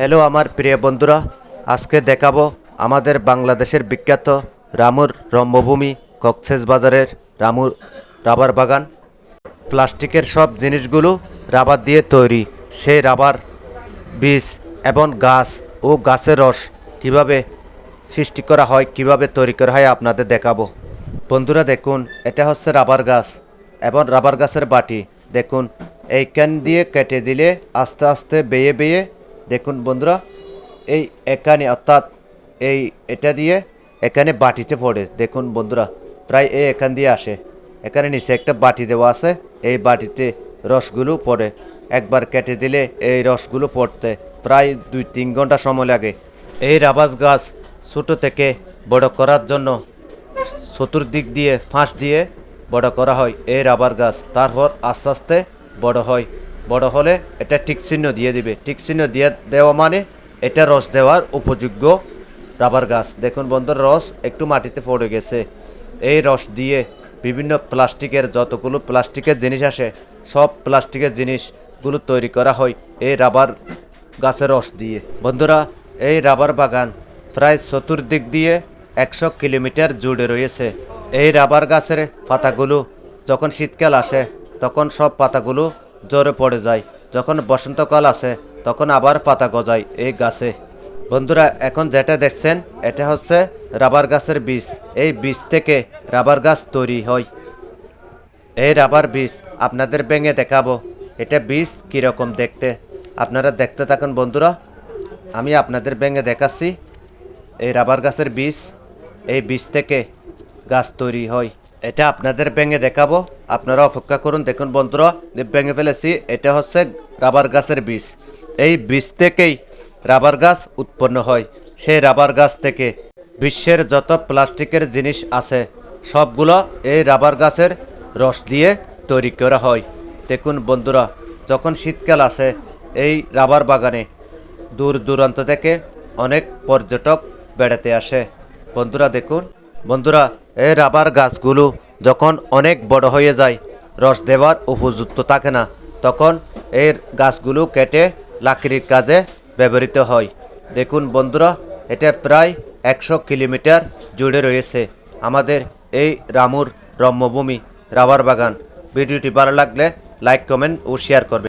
Hello আমার প্রিয় বন্ধুরা, আজকে দেখাবো আমাদের বাংলাদেশের বিখ্যাত রামুর রম্যভূমি কক্সেস বাজারের রামুর রাবার বাগান। প্লাস্টিকের সব জিনিসগুলো রাবার দিয়ে তৈরি। সেই রাবার বীজ এবং গাছ ও গাছের রস কীভাবে সৃষ্টি করা হয়, কীভাবে তৈরি করা হয় আপনাদের দেখাবো। বন্ধুরা দেখুন, এটা হচ্ছে রাবার গাছ এবং রাবার গাছের বাটি। দেখুন, এইখান দিয়ে কেটে দিলে আস্তে আস্তে বেয়ে বেয়ে দেখুন বন্ধুরা, এই এখানে অর্থাৎ এই এটা দিয়ে এখানে বাটিতে পড়ে। দেখুন বন্ধুরা, প্রায় এই এখান দিয়ে আসে। এখানে নিচে একটা বাটি দেওয়া আছে, এই বাটিতে রসগুলো পড়ে। একবার কেটে দিলে এই রসগুলো পড়তে প্রায় দুই তিন ঘণ্টা সময় লাগে। এই রাবাস গাছ ছোটো থেকে বড় করার জন্য চতুর্দিক দিয়ে, ফাঁস দিয়ে বড় করা হয়। এই রাবার গাছ তারপর আস্তে আস্তে বড় হয়। বড় হলে এটা টিক চিহ্ন দিয়ে দিবে। টিক চিহ্ন দিয়ে দেওয়া মানে এটা রস দেওয়ার উপযোগ্য রাবার গাছ। দেখুন বন্ধুর, রস একটু মাটিতে পড়ে গেছে। এই রস দিয়ে বিভিন্ন প্লাস্টিকের যতগুলো প্লাস্টিকের জিনিস আসে, সব প্লাস্টিকের জিনিসগুলো তৈরি করা হয় এই রাবার গাছের রস দিয়ে। বন্ধুরা, এই রাবার বাগান প্রায় চতুর্দিক দিয়ে একশো কিলোমিটার জুড়ে রয়েছে। এই রাবার গাছের পাতাগুলো যখন শীতকাল আসে, তখন সব পাতাগুলো জ্বরে পড়ে যায়। যখন বসন্তকাল আসে, তখন আবার পাতা গজায় এই গাছে। বন্ধুরা, এখন যেটা দেখছেন, এটা হচ্ছে রাবার গাছের বীজ। এই বীজ থেকে রাবার গাছ তৈরি হয়। এই রাবার বীজ আপনাদের ভেঙে দেখাবো। এটা বীজ কীরকম দেখতে? আপনারা দেখতে থাকুন বন্ধুরা। আমি আপনাদের ভেঙে দেখাচ্ছি। এই রাবার গাছের বীজ, এই বীজ থেকে গাছ তৈরি হয়। এটা আপনাদের ভেঙে দেখাবো। আপনারা অপেক্ষা করুন, দেখুন বন্ধুরা ভেঙে ফেলেছি, এটা হচ্ছে রাবার গাছের বীজ। এই বীজ থেকেই রাবার গাছ উৎপন্ন হয়। সেই রাবার গাছ থেকে বিশ্বের যত প্লাস্টিকের জিনিস আছে, সবগুলো এই রাবার গাছের রস দিয়ে তৈরি করা হয়। দেখুন বন্ধুরা, যখন শীতকাল আসে, এই রাবার বাগানে দূর দূরান্ত থেকে অনেক পর্যটক বেড়াতে আসে। বন্ধুরা, দেখুন। বন্ধুরা এই রাবার গাছগুলো যখন অনেক বড় হয়ে যায়, রস দেওয়ার উপযুক্ত থাকে না, তখন এর গাছগুলো কেটে লাকড়ির কাজে ব্যবহৃত হয়। দেখুন বন্ধুরা, এটা প্রায় একশো কিলোমিটার জুড়ে রয়েছে আমাদের এই রামুর রম্যভূমি রাবার বাগান। ভিডিওটি ভালো লাগলে লাইক, কমেন্ট ও শেয়ার করবে